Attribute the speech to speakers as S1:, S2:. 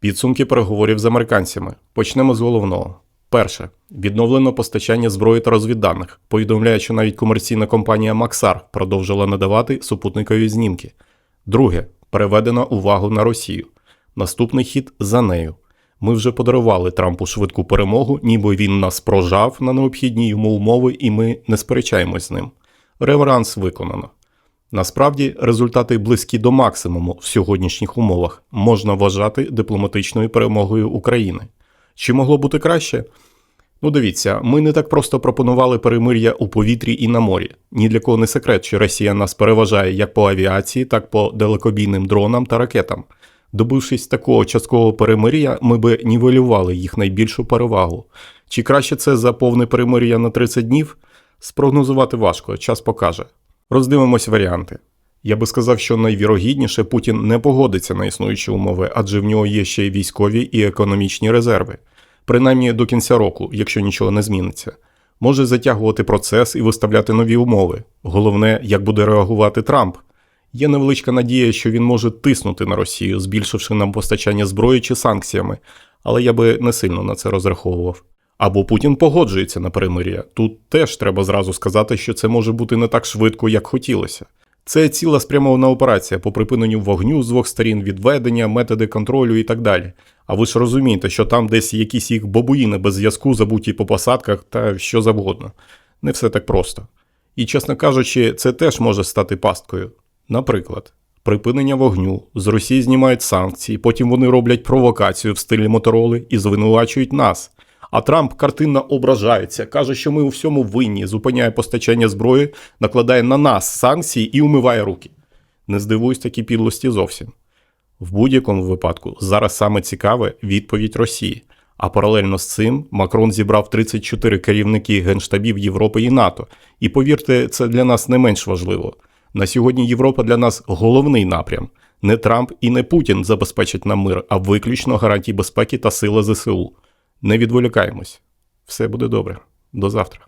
S1: Підсумки переговорів з американцями. Почнемо з головного. Перше. Відновлено постачання зброї та розвідданих. Повідомляє, що навіть комерційна компанія Максар продовжила надавати супутникові знімки. Друге. Переведено увагу на Росію. Наступний хід за нею. Ми вже подарували Трампу швидку перемогу, ніби він нас прожав на необхідні йому умови, і ми не сперечаємось з ним. Реверанс виконано. Насправді, результати близькі до максимуму в сьогоднішніх умовах можна вважати дипломатичною перемогою України. Чи могло бути краще? Ну, дивіться, ми не так просто пропонували перемир'я у повітрі і на морі. Ні для кого не секрет, що Росія нас переважає як по авіації, так по далекобійним дронам та ракетам. Добившись такого часткового перемир'я, ми би нівелювали їх найбільшу перевагу. Чи краще це за повне перемир'я на 30 днів? Спрогнозувати важко, час покаже. Роздивимось варіанти. Я би сказав, що найвірогідніше Путін не погодиться на існуючі умови, адже в нього є ще й військові і економічні резерви, принаймні до кінця року, якщо нічого не зміниться. Може затягувати процес і виставляти нові умови. Головне, як буде реагувати Трамп. Є невеличка надія, що він може тиснути на Росію, збільшивши нам постачання зброї чи санкціями, але я би не сильно на це розраховував. Або Путін погоджується на перемир'я. Тут теж треба зразу сказати, що це може бути не так швидко, як хотілося. Це ціла спрямована операція по припиненню вогню з двох сторін, відведення, методи контролю і так далі. А ви ж розумієте, що там десь якісь їх бабуїни без зв'язку, забуті по посадках та що завгодно. Не все так просто. І, чесно кажучи, це теж може стати пасткою. Наприклад, припинення вогню, з Росії знімають санкції, потім вони роблять провокацію в стилі мотороли і звинувачують нас. А Трамп картинно ображається, каже, що ми у всьому винні, зупиняє постачання зброї, накладає на нас санкції і умиває руки. Не здивуюсь такі підлості зовсім. В будь-якому випадку зараз саме цікаве відповідь Росії. А паралельно з цим Макрон зібрав 34 керівники генштабів Європи і НАТО. І повірте, це для нас не менш важливо. На сьогодні Європа для нас головний напрям. Не Трамп і не Путін забезпечать нам мир, а виключно гарантії безпеки та сили ЗСУ. Не відволікаємось. Все буде добре. До завтра.